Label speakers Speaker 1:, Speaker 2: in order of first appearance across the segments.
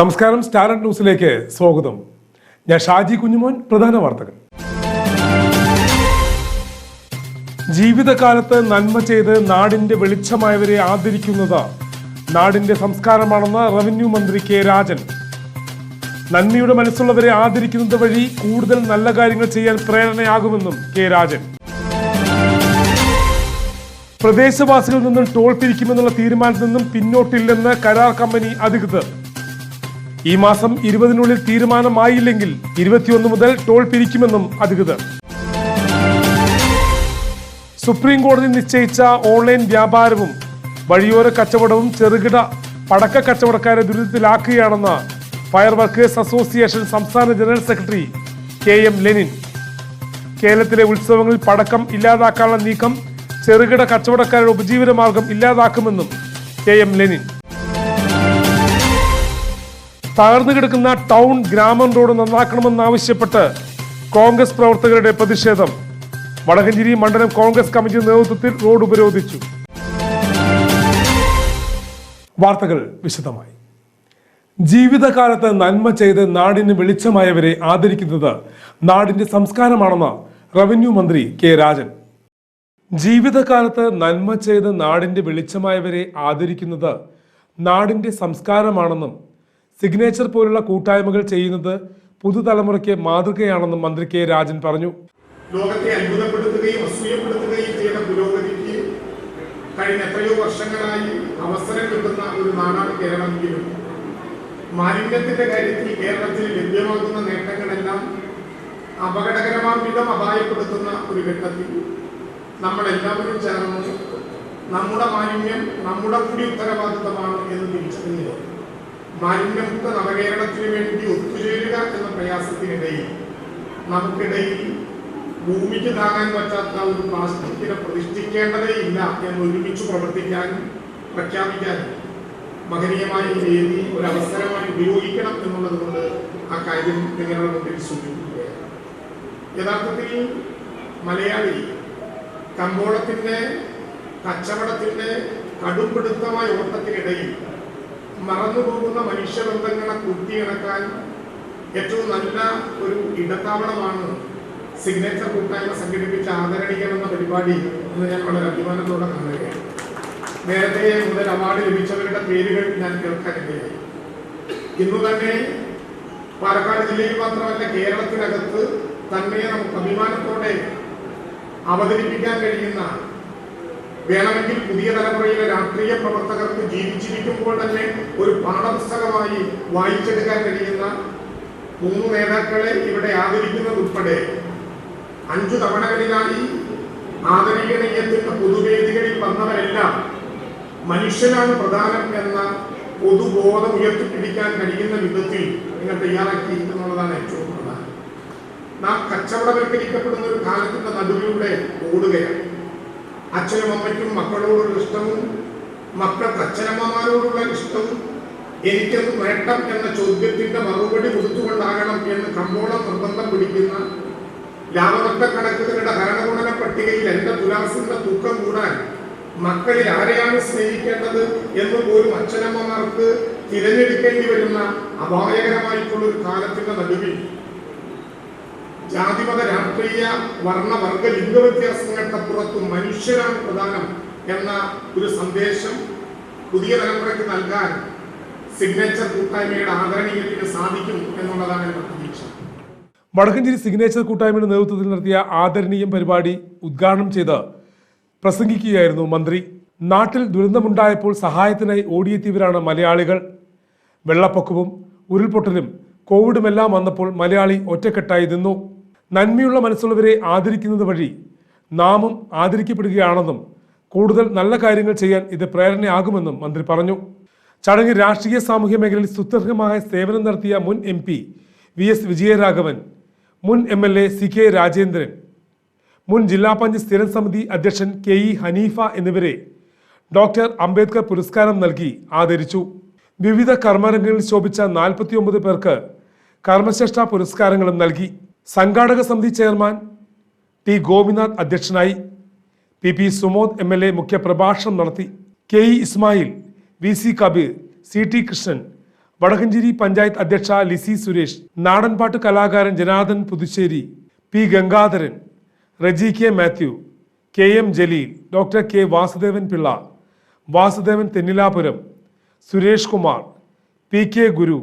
Speaker 1: നമസ്കാരം സ്റ്റാൻഡേർഡ് ന്യൂസിലേക്ക് സ്വാഗതം ഞാൻ ഷാജി കുഞ്ഞുമോൻ പ്രധാന വാർത്തകൾ ജീവിതകാലത്ത് നന്മ ചെയ്ത് നാടിന്റെ വെളിച്ചമായവരെ ആദരിക്കുന്നത് നാടിന്റെ സംസ്കാരമാണെന്ന് റവന്യൂ മന്ത്രി കെ രാജൻ നന്മയുടെ മനസ്സുള്ളവരെ ആദരിക്കുന്നത് വഴി കൂടുതൽ നല്ല കാര്യങ്ങൾ ചെയ്യാൻ പ്രേരണയാകുമെന്നും കെ രാജൻ പ്രദേശവാസികളിൽ നിന്നും ടോൾ പിരിക്കുമെന്നുള്ള തീരുമാനത്തിൽ നിന്നും പിന്നോട്ടില്ലെന്ന് കരാർ കമ്പനി അധികൃതർ ഈ മാസം ഇരുപതിനുള്ളിൽ തീരുമാനമായില്ലെങ്കിൽ ഇരുപത്തിയൊന്ന് മുതൽ ടോൾ പിരിക്കുമെന്നും അധികൃതർ സുപ്രീം കോടതി നിശ്ചയിച്ച ഓൺലൈൻ വ്യാപാരവും വഴിയോര കച്ചവടവും ചെറുകിട പടക്ക കച്ചവടക്കാരെ ദുരിതത്തിലാക്കുകയാണെന്ന് ഫയർ വർക്കേഴ്സ് അസോസിയേഷൻ സംസ്ഥാന general secretary K M Lenin കേരളത്തിലെ ഉത്സവങ്ങളിൽ പടക്കം ഇല്ലാതാക്കാനുള്ള നീക്കം ചെറുകിട കച്ചവടക്കാരുടെ ഉപജീവനമാർഗം ഇല്ലാതാക്കുമെന്നും കെ എം ലെനിൻ തകർന്നു കിടക്കുന്ന ടൗൺ ഗ്രാമം റോഡ് നന്നാക്കണമെന്നാവശ്യപ്പെട്ട് കോൺഗ്രസ് പ്രവർത്തകരുടെ പ്രതിഷേധം വടകഞ്ചേരി മണ്ഡലം കോൺഗ്രസ് കമ്മിറ്റി നേതൃത്വത്തിൽ റോഡ് ഉപരോധിച്ചു വാർത്തകൾ വിശദമായി ജീവിതകാലത്ത് നന്മ ചെയ്ത് നാടിന് വെളിച്ചമായവരെ ആദരിക്കുന്നത് നാടിന്റെ സംസ്കാരമാണെന്ന് റവന്യൂ മന്ത്രി കെ രാജൻ ജീവിതകാലത്ത് നന്മ ചെയ്ത് നാടിന്റെ വെളിച്ചമായവരെ ആദരിക്കുന്നത് നാടിന്റെ സംസ്കാരമാണെന്നും സിഗ്നേച്ചർ പോലുള്ള കൂട്ടായ്മകൾ ചെയ്യുന്നത് പുതുതലമുറയ്ക്ക് മാതൃകയാണെന്നും മന്ത്രി കെ രാജൻ പറഞ്ഞു
Speaker 2: ലോകത്തെ അത്ഭുതപ്പെടുത്തുകയും അസൂയപ്പെടുത്തുകയും ചെയ്യുന്ന പുരോഗതിക്ക് കഴിഞ്ഞ എത്രയോ വർഷങ്ങളായി അവസരം കിട്ടുന്ന ഒരു നാടാണ് കേരളമെങ്കിലും മാലിന്യത്തിന്റെ കാര്യത്തിൽ കേരളത്തിൽ ലഭ്യമാകുന്ന നേട്ടങ്ങളെല്ലാം അപകടകരമാം വിധം അപായപ്പെടുത്തുന്ന ഒരു ഘട്ടത്തിൽ നമ്മളെല്ലാവരും ചേർന്ന് നമ്മുടെ മാലിന്യം നമ്മുടെ കൂടി ഉത്തരവാദിത്തമാണ് എന്ന് തിരിച്ചറിഞ്ഞു മാലിന്യമുക്ത നവകേരളത്തിന് വേണ്ടി ഒത്തുചേരുക എന്ന പ്രയാസത്തിനിടയിൽ നമുക്കിടയിൽ ഭൂമിക്ക് താങ്ങാൻ പറ്റാത്ത ഒരു പ്ലാസ്റ്റിക്കിനെ പ്രതിഷ്ഠിക്കേണ്ടതേ ഇല്ല എന്ന് ഒരുമിച്ച് പ്രവർത്തിക്കാൻ പ്രഖ്യാപിക്കാൻ മഹനീയമായ രീതി ഒരു അവസരമായി ഉപയോഗിക്കണം എന്നുള്ളത് കൊണ്ട് ആ കാര്യം നിങ്ങളുടെ മുമ്പിൽ സൂചിപ്പിക്കുകയാണ് യഥാർത്ഥത്തിൽ മലയാളി കമ്പോളത്തിൻ്റെ കച്ചവടത്തിൻ്റെ കടുംപിടുത്തമായ ഓട്ടത്തിനിടയിൽ മറന്നുപോകുന്ന മനുഷ്യബന്ധങ്ങളെ കൂട്ടിയിണക്കാൻ ഏറ്റവും നല്ല ഒരു ഇടത്താവളമാണ് സിഗ്നേച്ചർ കൂട്ടായ്മ സംഘടിപ്പിച്ച് ആദരണീയം എന്ന പരിപാടി എന്ന് ഞാൻ വളരെ അഭിമാനത്തോടെ കാണുകയാണ് നേരത്തെ മുതൽ അവാർഡ് ലഭിച്ചവരുടെ പേരുകൾ ഞാൻ കേൾക്കാനിടയായി ഇന്ന് തന്നെ പാലക്കാട് ജില്ലയിൽ മാത്രമല്ല കേരളത്തിനകത്ത് തന്നെ നമുക്ക് അഭിമാനത്തോടെ അവതരിപ്പിക്കാൻ കഴിയുന്ന വേണമെങ്കിൽ പുതിയ തലമുറയിലെ രാഷ്ട്രീയ പ്രവർത്തകർക്ക് ജീവിച്ചിരിക്കുമ്പോൾ തന്നെ ഒരു പാഠപുസ്തകമായി വായിച്ചെടുക്കാൻ കഴിയുന്ന മൂന്ന് നേതാക്കളെ ഇവിടെ ആദരിക്കുന്നതുൾപ്പെടെ അഞ്ചു തവണകളിലായി ആദരണീയത്തിന്റെ പൊതുവേദികളിൽ വന്നവരെല്ലാം മനുഷ്യനാണ് പ്രധാനം എന്ന പൊതുബോധം ഉയർത്തിപ്പിടിക്കാൻ കഴിയുന്ന വിധത്തിൽ നിങ്ങൾ തയ്യാറാക്കി എന്നുള്ളതാണ് ഏറ്റവും പ്രധാനം നാം കച്ചവടവൽക്കരിക്കപ്പെടുന്ന ഒരു കാലത്തിന്റെ നടുവിലൂടെ ഓടുകയാണ് അച്ഛനും അമ്മയ്ക്കും മക്കളോടുള്ള ഇഷ്ടവും മക്കൾക്ക് അച്ഛനമ്മമാരോടുള്ള ഇഷ്ടവും എനിക്കത് വേണ്ടം എന്ന ചോദ്യത്തിന്റെ മറുപടി കൊടുത്തുകൊണ്ടാകണം എന്ന് കമ്പോളം നിർബന്ധം പിടിക്കുന്ന കണക്കുകളുടെ ഭരണഗുണന പട്ടികയിൽ എന്റെ തുലാസിന്റെ തൂക്കം കൂടാൻ മക്കളിൽ ആരെയാണ് സ്നേഹിക്കേണ്ടത് എന്ന് പോലും അച്ഛനമ്മമാർക്ക് തിരഞ്ഞെടുക്കേണ്ടി വരുന്ന അപായകരമായിട്ടുള്ള ഒരു കാലത്തിന്റെ നടുവിൽ ജാതിമത രാഷ്ട്രീയ വർണ്ണവർഗ ലിംഗ വ്യത്യാസങ്ങളുടെ പുറത്ത് മനുഷ്യരാണ് പ്രധാനം എന്ന ഒരു സന്ദേശം പുതിയ തലമുറയ്ക്ക് നൽകാൻ സിഗ്നേച്ചർ കൂട്ടായ്മയുടെ ആദരണീയത്തിന് സാധിക്കും എന്നുള്ളതാണ് എന്റെ പ്രതീക്ഷ
Speaker 1: വടക്കഞ്ചേരി സിഗ്നേച്ചർ കൂട്ടായ്മയുടെ നേതൃത്വത്തിൽ നടത്തിയ ആദരണീയം പരിപാടി ഉദ്ഘാടനം ചെയ്ത് പ്രസംഗിക്കുകയായിരുന്നു മന്ത്രി നാട്ടിൽ ദുരന്തമുണ്ടായപ്പോൾ സഹായത്തിനായി ഓടിയെത്തിയവരാണ് മലയാളികൾ വെള്ളപ്പൊക്കവും ഉരുൾപൊട്ടലും കോവിഡുമെല്ലാം വന്നപ്പോൾ മലയാളി ഒറ്റക്കെട്ടായി നിന്നു നന്മയുള്ള മനസ്സുള്ളവരെ ആദരിക്കുന്നത് വഴി നാമും ആദരിക്കപ്പെടുകയാണെന്നും കൂടുതൽ നല്ല കാര്യങ്ങൾ ചെയ്യാൻ ഇത് പ്രേരണയാകുമെന്നും മന്ത്രി പറഞ്ഞു ചടങ്ങിൽ രാഷ്ട്രീയ സാമൂഹ്യ മേഖലയിൽ സുത്യർഹമായ സേവനം നടത്തിയ മുൻ M P V S Vijayaraghavan മുൻ M L A C K Rajendran മുൻ ജില്ലാ പഞ്ചായത്ത് സ്ഥിരം സമിതി അധ്യക്ഷൻ കെ ഇ ഹനീഫ എന്നിവരെ ഡോക്ടർ അംബേദ്കർ പുരസ്കാരം നൽകി ആദരിച്ചു വിവിധ കർമ്മരംഗങ്ങളിൽ ശോഭിച്ച നാൽപ്പത്തിയൊമ്പത് പേർക്ക് കർമ്മശ്രേഷ്ഠ പുരസ്കാരങ്ങളും നൽകി സംഘാടക സമിതി ചെയർമാൻ ടി ഗോപിനാഥ് അധ്യക്ഷനായി P P Sumod M L A മുഖ്യപ്രഭാഷണം നടത്തി K E Ismail V C Kabeer C T Krishnan Vadakkencherry panchayat അധ്യക്ഷ ലിസി സുരേഷ് നാടൻപാട്ട് കലാകാരൻ Janardhan Puthussery P Gangadharan Reji K Mathew K M Jaleel doctor K Vasudevan Pillai Vasudevan Thennilapuram Suresh Kumar P K Guru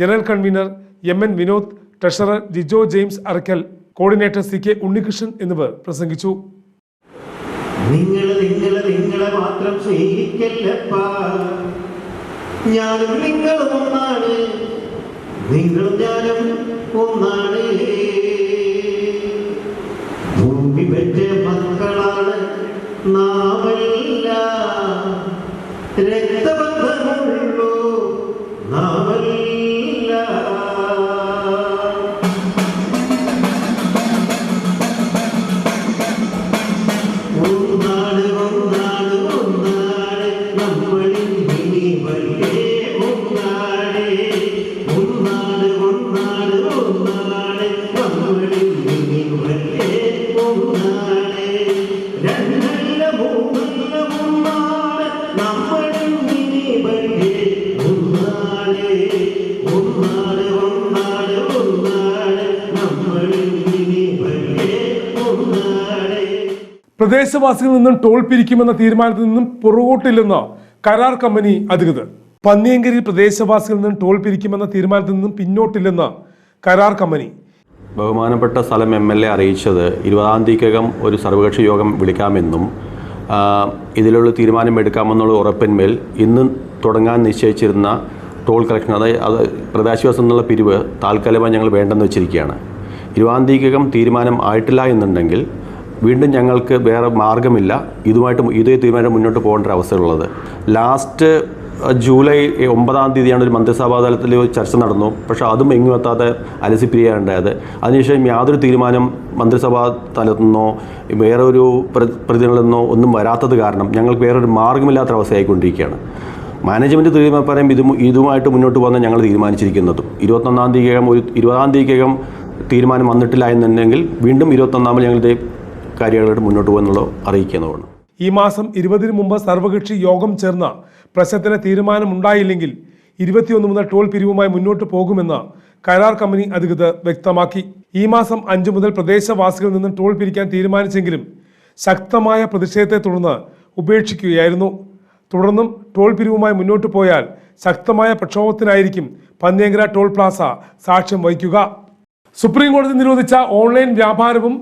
Speaker 1: general convener M N Vinod treasurer Jijo James Arackal coordinator C K Unnikrishnan എന്നിവർ പ്രസംഗിച്ചു
Speaker 3: നിങ്ങളെ മാത്രം ഞാനും ഭൂമി വെറ്റ മക്കളാണ് നാം
Speaker 1: പ്രദേശവാസികളിൽ നിന്നും toll പിരിക്കുമെന്ന തീരുമാനത്തിൽ നിന്നും പുറകോട്ടില്ലെന്ന് കരാർ കമ്പനി അധികൃതർ പന്നിയങ്കരി പ്രദേശവാസികളിൽ നിന്നും ടോൾ പിരിക്കുമെന്ന തീരുമാനത്തിൽ നിന്നും പിന്നോട്ടില്ലെന്ന് കരാർ കമ്പനി
Speaker 4: ബഹുമാനപ്പെട്ട സ്ഥലം എം എൽ എ അറിയിച്ചത് ഇരുപതാം തീയതിക്കകം ഒരു സർവകക്ഷി യോഗം വിളിക്കാമെന്നും ഇതിലുള്ള തീരുമാനം എടുക്കാമെന്നുള്ള ഉറപ്പിന്മേൽ ഇന്ന് തുടങ്ങാൻ നിശ്ചയിച്ചിരുന്ന ടോൾ കളക്ഷൻ അതായത് അത് പ്രദേശവാസം എന്നുള്ള പിരിവ് താൽക്കാലികമായി ഞങ്ങൾ വേണ്ടെന്ന് വെച്ചിരിക്കുകയാണ് ഇരുപതാം തീയതിക്കകം തീരുമാനം ആയിട്ടില്ല എന്നുണ്ടെങ്കിൽ വീണ്ടും ഞങ്ങൾക്ക് വേറെ മാർഗമില്ല ഇതുമായിട്ട് ഇതേ തീരുമാനം മുന്നോട്ട് പോകേണ്ട ഒരു അവസരമുള്ളത് ലാസ്റ്റ് ജൂലൈ ഒമ്പതാം തീയതിയാണ് ഒരു മന്ത്രിസഭാതലത്തിൽ ചർച്ച നടന്നു പക്ഷേ അതും എങ്ങും എത്താതെ അലസിപ്പിരിയാണ് ഉണ്ടായത് അതിനുശേഷം യാതൊരു തീരുമാനം മന്ത്രിസഭാ തലത്തു നിന്നോ വേറെ ഒരു പ്രതിനിധികളിൽ നിന്നോ ഒന്നും വരാത്തത് കാരണം ഞങ്ങൾക്ക് വേറൊരു മാർഗമില്ലാത്ത അവസ്ഥയായിക്കൊണ്ടിരിക്കുകയാണ് മാനേജ്മെൻറ്റ് തീരുമാനം ഇതും ഇതുമായിട്ട് മുന്നോട്ട് പോകാൻ ഞങ്ങൾ തീരുമാനിച്ചിരിക്കുന്നതും ഇരുപത്തൊന്നാം തീയതിക്കകം ഒരു ഇരുപതാം തീയതിക്കകം തീരുമാനം വന്നിട്ടില്ല എന്നുണ്ടെങ്കിൽ വീണ്ടും ഇരുപത്തൊന്നാമത് ഞങ്ങൾ കാര്യങ്ങളായിട്ട് മുന്നോട്ട് പോകുന്നുള്ളത് അറിയിക്കുന്നതാണ്
Speaker 1: ഈ മാസം ഇരുപതിന് മുമ്പ് സർവകക്ഷി യോഗം ചേർന്ന പ്രശ്നത്തിന് തീരുമാനമുണ്ടായില്ലെങ്കിൽ ഇരുപത്തിയൊന്ന് മുതൽ ടോൾ പിരിവുമായി മുന്നോട്ട് പോകുമെന്ന് കരാർ കമ്പനി അധികൃതർ വ്യക്തമാക്കി ഈ മാസം അഞ്ചു മുതൽ പ്രദേശവാസികളിൽ നിന്നും ടോൾ പിരിക്കാൻ തീരുമാനിച്ചെങ്കിലും ശക്തമായ പ്രതിഷേധത്തെ തുടർന്ന് ഉപേക്ഷിക്കുകയായിരുന്നു തുടർന്നും ടോൾ പിരിവുമായി മുന്നോട്ട് പോയാൽ ശക്തമായ പ്രക്ഷോഭത്തിനായിരിക്കും പന്നിയങ്കര ടോൾ പ്ലാസ സാക്ഷ്യം വഹിക്കുക സുപ്രീം കോടതി നിരോധിച്ച ഓൺലൈൻ വ്യാപാരവും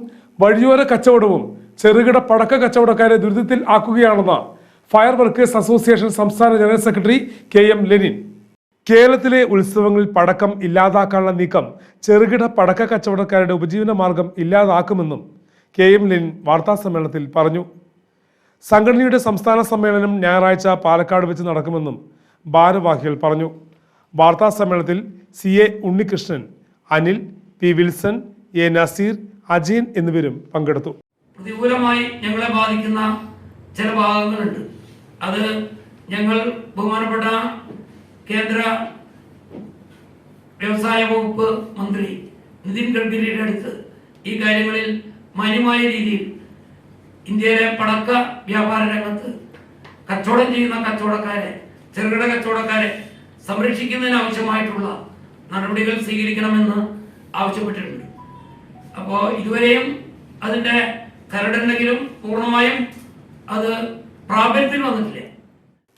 Speaker 1: വഴിയോര കച്ചവടവും ചെറുകിട പടക്ക കച്ചവടക്കാരെ ദുരിതത്തിൽ ആക്കുകയാണെന്ന് ഫയർ വർക്കേഴ്സ് അസോസിയേഷൻ സംസ്ഥാന general secretary K M Lenin കേരളത്തിലെ ഉത്സവങ്ങളിൽ പടക്കം ഇല്ലാതാക്കാനുള്ള നീക്കം ചെറുകിട പടക്ക കച്ചവടക്കാരുടെ ഉപജീവന മാർഗം ഇല്ലാതാക്കുമെന്നും കെ എം ലെനിൻ വാർത്താസമ്മേളനത്തിൽ പറഞ്ഞു സംഘടനയുടെ സംസ്ഥാന സമ്മേളനം ഞായറാഴ്ച പാലക്കാട് വെച്ച് നടക്കുമെന്നും ഭാരവാഹികൾ പറഞ്ഞു വാർത്താ സമ്മേളനത്തിൽ C A Unnikrishnan Anil P Wilson A Nazeer Ajeen എന്നിവരും പങ്കെടുത്തു
Speaker 5: പ്രതികൂലമായി ഞങ്ങളെ ബാധിക്കുന്ന ചില ഭാഗങ്ങളുണ്ട് അത് ഞങ്ങൾ ബഹുമാനപ്പെട്ട കേന്ദ്ര വ്യവസായ വകുപ്പ് മന്ത്രി നിതിൻ ഗഡ്കരിയുടെ അടുത്ത് ഈ കാര്യങ്ങളിൽ മാന്യമായ രീതിയിൽ ഇന്ത്യയിലെ പടക്ക വ്യാപാര രംഗത്ത് കച്ചവടം ചെയ്യുന്ന കച്ചവടക്കാരെ ചെറുകിട കച്ചവടക്കാരെ സംരക്ഷിക്കുന്നതിനാവശ്യമായിട്ടുള്ള നടപടികൾ സ്വീകരിക്കണമെന്ന് ആവശ്യപ്പെട്ടിട്ടുണ്ട് അപ്പോൾ ഇതുവരെയും അതിന്റെ കരടുണ്ടെങ്കിലും പൂർണ്ണമായും അത് പ്രാബല്യത്തിൽ വന്നിട്ടില്ലേ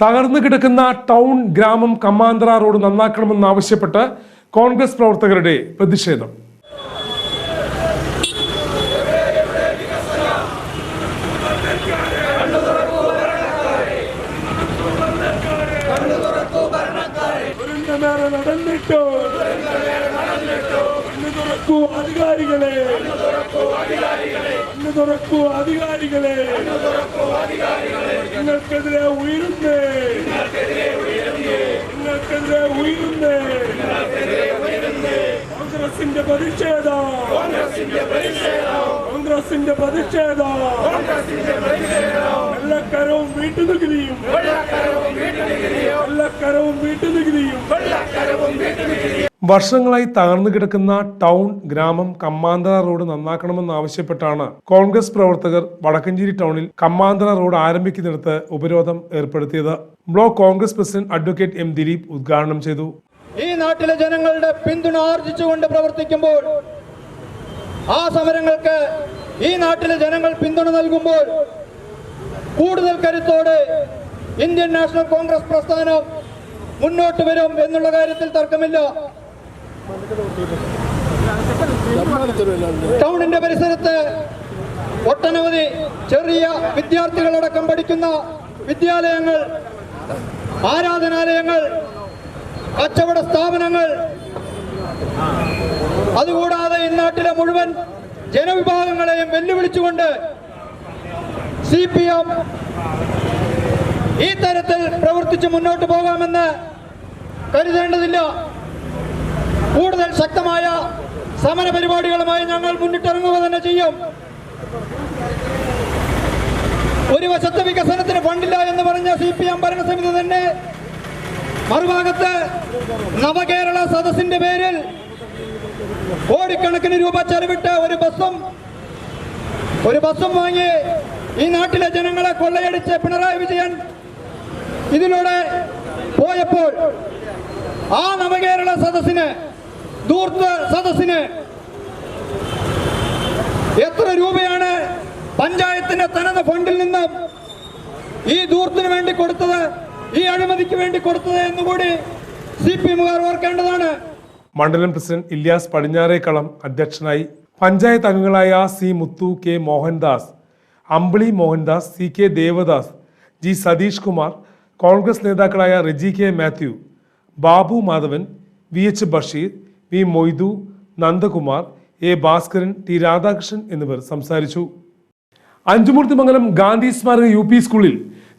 Speaker 1: തകർന്നു കിടക്കുന്ന ടൗൺ ഗ്രാമം കമാന്ത്ര റോഡ് ആവശ്യപ്പെട്ട് കോൺഗ്രസ് പ്രവർത്തകരുടെ പ്രതിഷേധം നടന്നിട്ടോ അധികാരികളെ കണ്ണു തുറക്കൂ അധികാരികളെ നിങ്ങൾക്കെതിരെ ഉയരുന്നേ നിങ്ങൾക്കെതിരെ ഉയരുന്നേ കോൺഗ്രസിന്റെ പ്രതിഷേധം കോൺഗ്രസിന്റെ പ്രതിഷേധം കോൺഗ്രസിന്റെ പ്രതിഷേധം വെള്ളക്കരവും വീട്ടുനികുതിയും വെള്ളക്കരവും വീട്ടുനികുതിയും വർഷങ്ങളായി തകർന്നു കിടക്കുന്ന ടൗൺ ഗ്രാമം കമ്മാന്തറ റോഡ് ആവശ്യപ്പെട്ടാണ് കോൺഗ്രസ് പ്രവർത്തകർ വടക്കഞ്ചേരി ടൗണിൽ കമ്മാന്തറ റോഡ് ആരംഭിക്കുന്നിടത്ത് ഉപരോധം ഏർപ്പെടുത്തിയത് block Congress president advocate M Dileep ഉദ്ഘാടനം ചെയ്തു
Speaker 6: ഈ നാട്ടിലെ ജനങ്ങളുടെ പിന്തുണ ആർജിച്ചുകൊണ്ട് പ്രവർത്തിക്കുമ്പോൾ ആ സമരങ്ങൾക്ക് ഈ നാട്ടിലെ ജനങ്ങൾ പിന്തുണ നൽകുമ്പോൾ കൂടുതൽ കരുത്തോടെ ഇന്ത്യൻ നാഷണൽ കോൺഗ്രസ് പ്രസ്ഥാനം മുന്നോട്ട് വരും എന്നുള്ള കാര്യത്തിൽ തർക്കമില്ല ടൗണിന്റെ പരിസരത്ത് ഒട്ടനവധി ചെറിയ വിദ്യാർത്ഥികളടക്കം പഠിക്കുന്ന വിദ്യാലയങ്ങൾ ആരാധനാലയങ്ങൾ കച്ചവട സ്ഥാപനങ്ങൾ അതുകൂടാതെ ഇന്നാട്ടിലെ മുഴുവൻ ജനവിഭാഗങ്ങളെയും വെല്ലുവിളിച്ചുകൊണ്ട് സി പി എം ഈ തരത്തിൽ പ്രവർത്തിച്ച് മുന്നോട്ട് പോകാമെന്ന് കരുതേണ്ടതില്ല കൂടുതൽ ശക്തമായ സമര പരിപാടികളുമായി ഞങ്ങൾ മുന്നിട്ടിറങ്ങുക തന്നെ ചെയ്യും ഒരു വശത്ത് വികസനത്തിന് ഫണ്ടില്ല എന്ന് പറഞ്ഞ സി പി എം ഭരണസമിതി തന്നെ മറുഭാഗത്ത് നവകേരള സദസ്സിന്റെ പേരിൽ കോടിക്കണക്കിന് രൂപ ചെലവിട്ട് ഒരു ബസ്സും ഒരു ബസ്സും വാങ്ങി ഈ നാട്ടിലെ ജനങ്ങളെ കൊള്ളയടിച്ച് പിണറായി വിജയൻ ഇതിലൂടെ പോയപ്പോൾ ആ നവകേരള സദസ്സിന് ദൂർത്ത സദസ്സിന് എത്ര രൂപയാണ് പഞ്ചായത്തിന്റെ തനത് ഫണ്ടിൽ നിന്ന് ഈ ദൂർത്തിന് വേണ്ടി കൊടുത്തത് ഈ അഴിമതിക്ക് വേണ്ടി കൊടുത്തത് എന്നുകൂടി സി പി എമ്മുകാർ ഓർക്കേണ്ടതാണ്
Speaker 1: മണ്ഡലം പ്രസിഡന്റ് ഇല്യാസ് പടിഞ്ഞാറേക്കളം അധ്യക്ഷനായി പഞ്ചായത്ത് അംഗങ്ങളായ C Muthu K Mohandas Ambili Mohandas C K Devadas G Satheesh Kumar Congress നേതാക്കളായ Reji K Mathew Babu Madhavan V H Basheer V Moidu Nandakumar A Bhaskaran T Radhakrishnan എന്നിവർ സംസാരിച്ചു അഞ്ചുമൂർത്തിമംഗലം ഗാന്ധി സ്മാരക U P സ്കൂളിൽ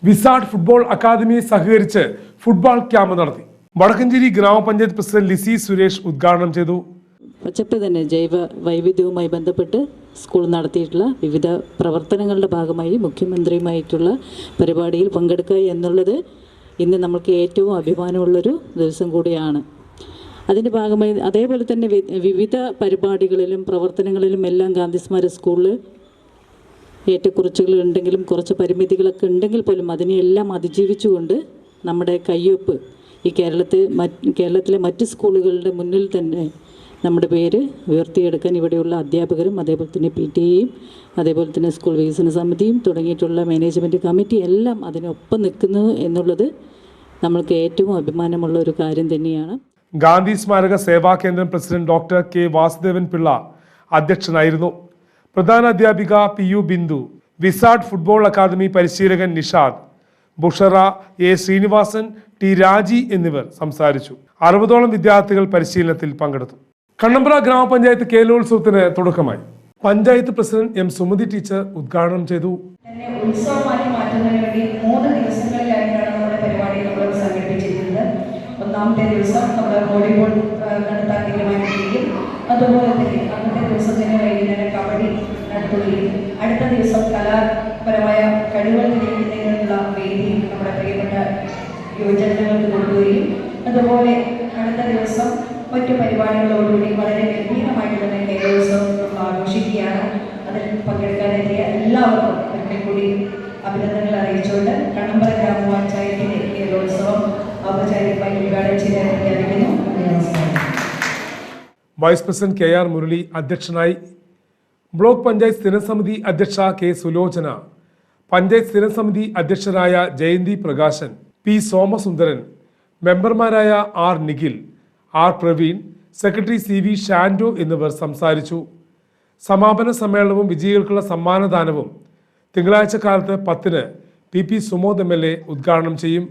Speaker 1: wizard football അക്കാദമിയെ സഹകരിച്ച് football camp നടത്തി വടക്കഞ്ചേരി ഗ്രാമപഞ്ചായത്ത് president Lissy Suresh ഉദ്ഘാടനം ചെയ്തു
Speaker 7: ഒച്ചപ്പ് തന്നെ ജൈവ വൈവിധ്യവുമായി ബന്ധപ്പെട്ട് സ്കൂൾ നടത്തിയിട്ടുള്ള വിവിധ പ്രവർത്തനങ്ങളുടെ ഭാഗമായി മുഖ്യമന്ത്രിയുമായിട്ടുള്ള പരിപാടിയിൽ പങ്കെടുക്കുക എന്നുള്ളത് ഇന്ന് നമ്മൾക്ക് ഏറ്റവും അഭിമാനമുള്ളൊരു ദിവസം കൂടിയാണ് അതിൻ്റെ ഭാഗമായി അതേപോലെ തന്നെ വിവിധ പരിപാടികളിലും പ്രവർത്തനങ്ങളിലും എല്ലാം ഗാന്ധിസ്മാര സ്കൂളിൽ ഏറ്റക്കുറിച്ചുകൾ ഉണ്ടെങ്കിലും കുറച്ച് പരിമിതികളൊക്കെ ഉണ്ടെങ്കിൽ പോലും അതിനെയെല്ലാം അതിജീവിച്ചുകൊണ്ട് നമ്മുടെ കയ്യൊപ്പ് ഈ കേരളത്തെ കേരളത്തിലെ മറ്റ് സ്കൂളുകളുടെ മുന്നിൽ തന്നെ നമ്മുടെ പേര് ഉയർത്തിയെടുക്കാൻ ഇവിടെയുള്ള അധ്യാപകരും അതേപോലെ തന്നെ പി ടി എയും അതേപോലെ തന്നെ സ്കൂൾ വികസന സമിതിയും തുടങ്ങിയിട്ടുള്ള മാനേജ്മെൻറ്റ് കമ്മിറ്റി എല്ലാം അതിനൊപ്പം നിൽക്കുന്നു എന്നുള്ളത് നമ്മൾക്ക് ഏറ്റവും അഭിമാനമുള്ള ഒരു കാര്യം തന്നെയാണ്
Speaker 1: ഗാന്ധി സ്മാരക സേവാ കേന്ദ്രം president doctor K Vasudevan Pillai അധ്യക്ഷനായിരുന്നു പ്രധാന അധ്യാപിക P U Bindu wizard football academy പരിശീലകൻ നിഷാദ് ബുഷറ എ ശ്രീനിവാസൻ ടി രാജി എന്നിവർ സംസാരിച്ചു അറുപതോളം വിദ്യാർത്ഥികൾ പരിശീലനത്തിൽ പങ്കെടുത്തു കണ്ണമ്പ്ര ഗ്രാമപഞ്ചായത്ത് കേലോത്സവത്തിന് തുടക്കമായി panchayat president M Sumathi teacher ഉദ്ഘാടനം ചെയ്തു
Speaker 8: ഉത്സവമായി മാറ്റുന്നതിന് വേണ്ടി മൂന്ന് ദിവസങ്ങളിലായിട്ടാണ് നമ്മുടെ പരിപാടി നമ്മൾ സംഘടിപ്പിച്ചിരിക്കുന്നത് ഒന്നാമത്തെ ദിവസം നമ്മൾ വോളിബോൾ നടത്താൻ തീരുമാനിക്കുകയും അതുപോലെ തന്നെ അന്നത്തെ ദിവസത്തിന് വൈകുന്നേരം കബഡി നടത്തുകയും അടുത്ത ദിവസം കലാപരമായ കഴിവുകൾ തെളിയിക്കുന്നതിനുള്ള വേദി നമ്മുടെ പ്രിയപ്പെട്ട യുവജനങ്ങൾക്ക് കൊടുക്കുകയും അതുപോലെ അടുത്ത ദിവസം മറ്റു പരിപാടികളോടുകൂടി വളരെ ഗംഭീരമായിട്ട് തന്നെ കേരളോത്സവം നമ്മൾ ആഘോഷിക്കുകയാണ് അതിൽ പങ്കെടുക്കാനെത്തിയ എല്ലാവർക്കും ഒരിക്കൽ കൂടി അഭിനന്ദനങ്ങൾ അറിയിച്ചുകൊണ്ട് കണ്ണമ്പറ ഗ്രാമപഞ്ചായത്തിന്റെ കേരളോത്സവം ഔപചാരികമായി ഉദ്ഘാടനം ചെയ്യാൻ പ്രഖ്യാപിക്കുന്നു
Speaker 1: vice president K R Murali അധ്യക്ഷനായി ബ്ലോക്ക് പഞ്ചായത്ത് സ്ഥിരസമിതി അധ്യക്ഷ കെ സുലോചന പഞ്ചായത്ത് സ്ഥിരസമിതി അധ്യക്ഷരായ ജയന്തി പ്രകാശൻ പി സോമസുന്ദരൻ മെമ്പർമാരായ R Nikhil R Praveen secretary C V Shando എന്നിവർ സംസാരിച്ചു സമാപന സമ്മേളനവും വിജയികൾക്കുള്ള സമ്മാനദാനവും തിങ്കളാഴ്ച കാലത്ത് പത്തിന് P P Sumod M L A ഉദ്ഘാടനം ചെയ്യും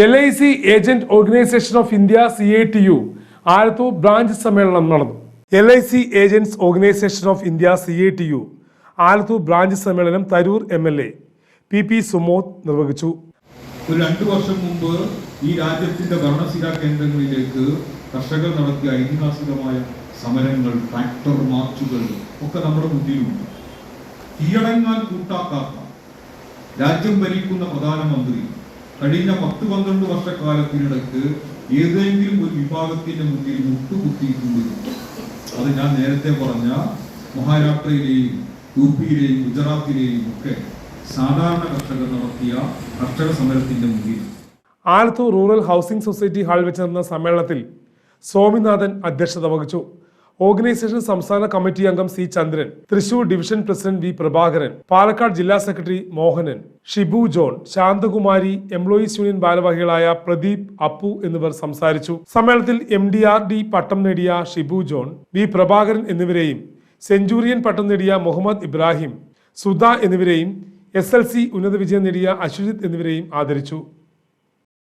Speaker 1: LIC Agent Organization of India CATU Alathur branch സമ്മേളനം നടന്നു L I C agents organisation of India C A T U Alathur branch സമ്മേളനം Tarur M L A P P Sumod നിർവഹിച്ചു
Speaker 9: ഒരു രണ്ടു വർഷം മുമ്പ് ഈ രാജ്യത്തിന്റെ ഭരണസിരാ കേന്ദ്രങ്ങളിലേക്ക് കർഷകർ നടത്തിയ ഐതിഹാസികമായ സമരങ്ങൾ ട്രാക്ടർ മാർച്ചുകൾ ഒക്കെ നമ്മുടെ മുന്നിലുണ്ട് കീഴടങ്ങാൻ കൂട്ടാക്കാത്ത രാജ്യം ഭരിക്കുന്ന പ്രധാനമന്ത്രി കഴിഞ്ഞ പത്ത് പന്ത്രണ്ട് വർഷക്കാലത്തിനിടയ്ക്ക് ഏതെങ്കിലും ഒരു വിഭാഗത്തിന്റെ മുന്നിൽ മുട്ടുകുത്തിയിട്ടുണ്ട് അത് ഞാൻ നേരത്തെ പറഞ്ഞ മഹാരാഷ്ട്രയിലെയും യു പിയിലെയും ഗുജറാത്തിലെയും ഒക്കെ സാധാരണ കർഷകർ നടത്തിയ കർഷക സമരത്തിന്റെ മുന്നിൽ
Speaker 1: ആലത്തൂർ റൂറൽ ഹൗസിംഗ് സൊസൈറ്റി ഹാളിൽ വെച്ച് നടന്ന സമ്മേളനത്തിൽ സ്വാമിനാഥൻ അധ്യക്ഷത വഹിച്ചു ഓർഗനൈസേഷൻ സംസ്ഥാന കമ്മിറ്റി അംഗം C Chandran Thrissur division president V Prabhakaran Palakkad ജില്ലാ secretary Mohanan Shibu John Shanthakumari employees union ഭാരവാഹികളായ പ്രദീപ് അപ്പു എന്നിവർ സംസാരിച്ചു സമ്മേളനത്തിൽ എം ഡി ആർ ഡി പട്ടം നേടിയ ഷിബു ജോൺ വി പ്രഭാകരൻ എന്നിവരെയും സെഞ്ചുറിയൻ പട്ടം നേടിയ മുഹമ്മദ് ഇബ്രാഹിം സുധ എന്നിവരെയും എസ് എൽ സി ഉന്നത വിജയം നേടിയ അശ്വജിത് എന്നിവരെയും ആദരിച്ചു